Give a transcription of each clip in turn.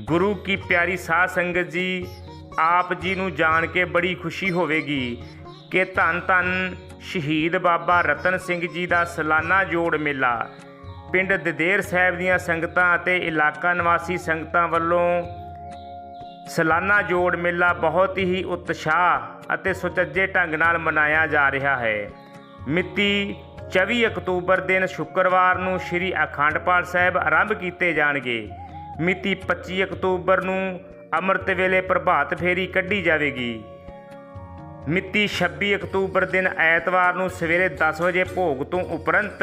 ਗੁਰੂ ਕੀ ਪਿਆਰੀ ਸਾਧ ਸੰਗਤ ਜੀ, ਆਪ ਜੀ ਨੂੰ ਜਾਣ ਕੇ ਬੜੀ ਖੁਸ਼ੀ ਹੋਵੇਗੀ ਕਿ ਧੰਨ ਧੰਨ ਸ਼ਹੀਦ ਬਾਬਾ ਰਤਨ ਸਿੰਘ ਜੀ ਦਾ ਸਾਲਾਨਾ ਜੋੜ ਮੇਲਾ। ਪਿੰਡ ਦਦੇਰ ਸਾਹਿਬ ਦੀਆਂ ਸੰਗਤਾਂ ਅਤੇ ਇਲਾਕਾ ਨਿਵਾਸੀ ਸੰਗਤਾਂ ਵੱਲੋਂ ਸਾਲਾਨਾ ਜੋੜ ਮੇਲਾ ਬਹੁਤ ਹੀ ਉਤਸ਼ਾਹ ਅਤੇ ਸੁਚੱਜੇ ਢੰਗ ਨਾਲ ਮਨਾਇਆ ਜਾ ਰਿਹਾ ਹੈ। ਮਿਤੀ 24 ਅਕਤੂਬਰ ਦਿਨ ਸ਼ੁੱਕਰਵਾਰ ਨੂੰ ਸ੍ਰੀ ਅਖੰਡ ਪਾਠ ਸਾਹਿਬ ਆਰੰਭ ਕੀਤੇ ਜਾਣਗੇ। ਮਿਤੀ 25 ਅਕਤੂਬਰ ਨੂੰ ਅੰਮ੍ਰਿਤ ਵੇਲੇ ਪ੍ਰਭਾਤ ਫੇਰੀ ਕੱਢੀ ਜਾਵੇਗੀ। ਮਿਤੀ 26 ਅਕਤੂਬਰ ਦਿਨ ਐਤਵਾਰ ਨੂੰ ਸਵੇਰੇ 10 ਵਜੇ ਭੋਗ ਤੋਂ ਉਪਰੰਤ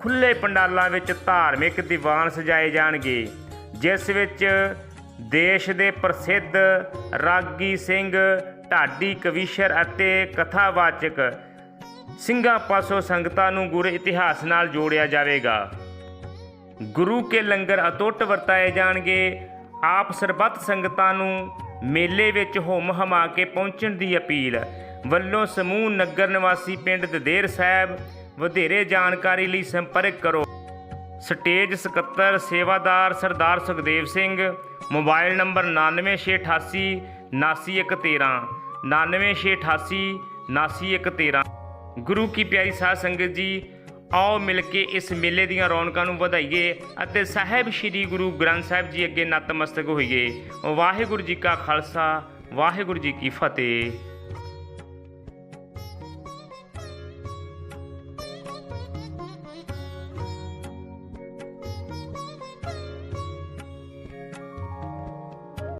ਖੁੱਲੇ ਪੰਡਾਲਾਂ ਵਿੱਚ ਧਾਰਮਿਕ ਦੀਵਾਨ ਸਜਾਏ ਜਾਣਗੇ, ਜਿਸ ਵਿੱਚ ਦੇਸ਼ ਦੇ ਪ੍ਰਸਿੱਧ ਰਾਗੀ ਸਿੰਘ, ਢਾਡੀ ਕਵੀਸ਼ਰ ਅਤੇ ਕਥਾਵਾਚਕ ਸਿੰਘਾਂ ਪਾਸੋਂ ਸੰਗਤਾਂ ਨੂੰ ਗੁਰ ਇਤਿਹਾਸ ਨਾਲ ਜੋੜਿਆ ਜਾਵੇਗਾ। ਗੁਰੂ ਕੇ ਲੰਗਰ ਅਟੁੱਟ ਵਰਤਾਏ ਜਾਣਗੇ। ਆਪ ਸਰਬੱਤ ਸੰਗਤਾਂ ਨੂੰ ਮੇਲੇ ਵਿੱਚ ਹੁਮ ਹਮਾ ਕੇ ਪਹੁੰਚਣ ਦੀ ਅਪੀਲ। ਵੱਲੋਂ ਸਮੂਹ ਨਗਰ ਨਿਵਾਸੀ ਪਿੰਡ ਦਦੇਰ ਸਾਹਿਬ ਵਧੇਰੇ ਜਾਣਕਾਰੀ ਲਈ ਸੰਪਰਕ ਕਰੋ। ਸਟੇਜ ਸਕੱਤਰ ਸੇਵਾਦਾਰ ਸਰਦਾਰ ਸੁਖਦੇਵ ਸਿੰਘ, ਮੋਬਾਈਲ ਨੰਬਰ 99688 99113 99688 99113 ਗੁਰੂ ਕੀ ਪਿਆਰੀ ਸਾਧ ਸੰਗਤ ਜੀ ਆਓ ਮਿਲ ਕੇ ਇਸ ਮੇਲੇ ਦੀਆਂ ਰੌਣਕਾਂ ਨੂੰ ਵਧਾਈਏ ਅਤੇ ਸਾਹਿਬ ਸ੍ਰੀ ਗੁਰੂ ਗ੍ਰੰਥ ਸਾਹਿਬ ਜੀ ਅੱਗੇ ਨਤਮਸਤਕ ਹੋਈਏ। ਵਾਹਿਗੁਰੂ ਜੀ ਕਾ ਖਾਲਸਾ, ਵਾਹਿਗੁਰੂ ਜੀ ਕੀ ਫਤਿਹ।